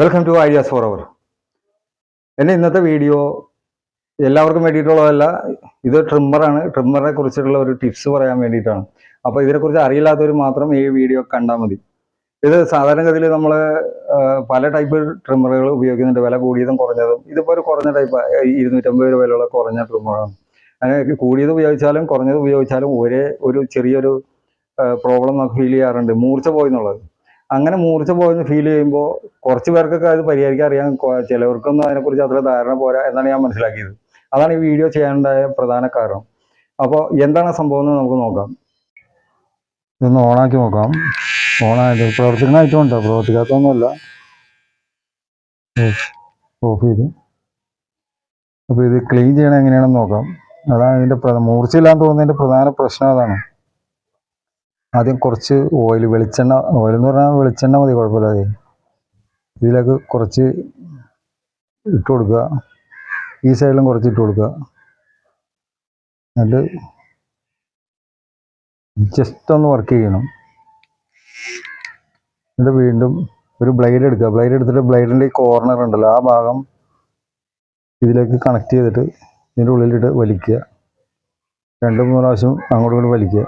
Welcome to ideas for our എന്റെ ഇന്നത്തെ video എല്ലാവർക്കും വേണ്ടിയിട്ടുള്ളതല്ല ഇത് ട്രിമ്മറാണ് ട്രിമ്മറിനെ കുറിച്ചിട്ടുള്ള ഒരു ടിപ്സ് പറയാൻ വേണ്ടിയിട്ടാണ്. അപ്പോൾ ഇതിനെക്കുറിച്ച് അറിയില്ലാത്തവർ മാത്രം ഈ വീഡിയോ കണ്ടാൽ മതി. ഇത് സാധാരണഗതിയിൽ നമ്മൾ പല ടൈപ്പ് ട്രിമ്മറുകൾ ഉപയോഗിക്കുന്നുണ്ട്. വില കൂടിയതും കുറഞ്ഞതും. ഇതിപ്പോൾ ഒരു കുറഞ്ഞ ടൈപ്പ് ഇരുന്നൂറ്റമ്പത് രൂപ വിലയുള്ള കുറഞ്ഞ ട്രിമ്മറാണ് അങ്ങനെ കൂടിയത് ഉപയോഗിച്ചാലും കുറഞ്ഞത് ഉപയോഗിച്ചാലും ഒരേ ഒരു ചെറിയൊരു പ്രോബ്ലം നമുക്ക് ഫീൽ ചെയ്യാറുണ്ട്. മൂർച്ച പോയി എന്നുള്ളത്. അങ്ങനെ മൂർച്ച പോയെന്ന് ഫീൽ ചെയ്യുമ്പോൾ കുറച്ച് പേർക്കൊക്കെ അത് പരിഹരിക്കാൻ അറിയാം. ചിലവർക്കൊന്നും അതിനെക്കുറിച്ച് അത്ര ധാരണ പോരാ എന്നാണ് ഞാൻ മനസ്സിലാക്കിയത്. അതാണ് ഈ വീഡിയോ ചെയ്യാനുണ്ടായ പ്രധാന കാരണം. അപ്പോൾ എന്താണ് സംഭവം എന്ന് നമുക്ക് നോക്കാം. ഇതൊന്ന് ഓണാക്കി നോക്കാം. ഓണായിട്ട് പ്രവർത്തിക്കുന്ന ഐറ്റം ഉണ്ടോ പ്രവർത്തിക്കാത്തൊന്നുമല്ല ഓഫ് ചെയ്ത്. അപ്പോൾ ഇത് ക്ലീൻ ചെയ്യണം എങ്ങനെയാണെന്ന് നോക്കാം. അതാണ് ഇതിന്റെ മൂർച്ചയില്ലാന്ന് തോന്നുന്നതിന്റെ പ്രധാന പ്രശ്നം അതാണ്. ആദ്യം കുറച്ച് ഓയിൽ വെളിച്ചെണ്ണ ഓയിൽ എന്ന് പറഞ്ഞാൽ വെളിച്ചെണ്ണ മതി കുഴപ്പമില്ലാതെ ഇതിലേക്ക് കുറച്ച് ഇട്ട് കൊടുക്കുക. ഈ സൈഡിലും കുറച്ച് ഇട്ട് കൊടുക്കുക. എന്നിട്ട് ജസ്റ്റ് ഒന്ന് വർക്ക് ചെയ്യണം. എന്നിട്ട് വീണ്ടും ഒരു ബ്ലേഡ് എടുക്കുക. ബ്ലേഡ് എടുത്തിട്ട് ബ്ലേഡിന്റെ ഈ കോർണർ ഉണ്ടല്ലോ ആ ഭാഗം ഇതിലേക്ക് കണക്ട് ചെയ്തിട്ട് ഇതിന്റെ ഉള്ളിലിട്ട് വലിക്കുക. രണ്ട് മൂന്ന് പ്രാവശ്യം അങ്ങോട്ടും ഇങ്ങോട്ടും വലിക്കുക.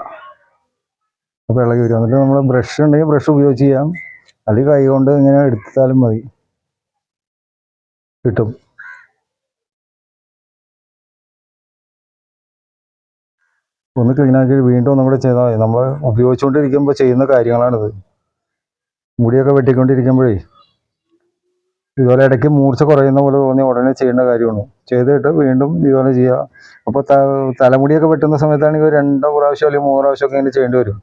അപ്പോൾ ഇളകി വരും എന്നിട്ട് നമ്മൾ ബ്രഷ് ഉണ്ടെങ്കിൽ ബ്രഷ് ഉപയോഗിച്ച് ചെയ്യാം. അല്ലെങ്കിൽ കൈ കൊണ്ട് ഇങ്ങനെ എടുത്താലും മതി. കിട്ടും. ഒന്ന് ക്ലീൻ ആക്കി വീണ്ടും ഒന്നും കൂടെ ചെയ്താൽ മതി. നമ്മൾ ഉപയോഗിച്ചുകൊണ്ടിരിക്കുമ്പോൾ ചെയ്യുന്ന കാര്യങ്ങളാണിത്. മുടിയൊക്കെ വെട്ടിക്കൊണ്ടിരിക്കുമ്പോഴേ ഇതുപോലെ ഇടയ്ക്ക് മൂർച്ച കുറയുന്ന പോലെ തോന്നി ഉടനെ ചെയ്യേണ്ട കാര്യമാണ്. ചെയ്തിട്ട് വീണ്ടും ഇതുപോലെ ചെയ്യുക അപ്പോൾ തലമുടിയൊക്കെ വെട്ടുന്ന സമയത്താണെങ്കിൽ രണ്ടോ പ്രാവശ്യം അല്ലെങ്കിൽ മൂന്ന് പ്രാവശ്യമൊക്കെ ഇങ്ങനെ ചെയ്യേണ്ടി വരും.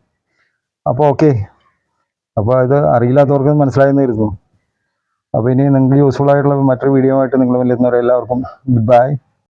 അപ്പോൾ ഓക്കെ അപ്പോൾ ഇത് അറിയില്ലാത്തവർക്ക് മനസ്സിലായെന്ന് കരുതുന്നു അപ്പോൾ ഇനി നിങ്ങൾക്ക് യൂസ്ഫുൾ ആയിട്ടുള്ള മറ്റൊരു വീഡിയോ ആയിട്ട് നിങ്ങൾ വലിയ എല്ലാവർക്കും ഗുഡ് ബൈ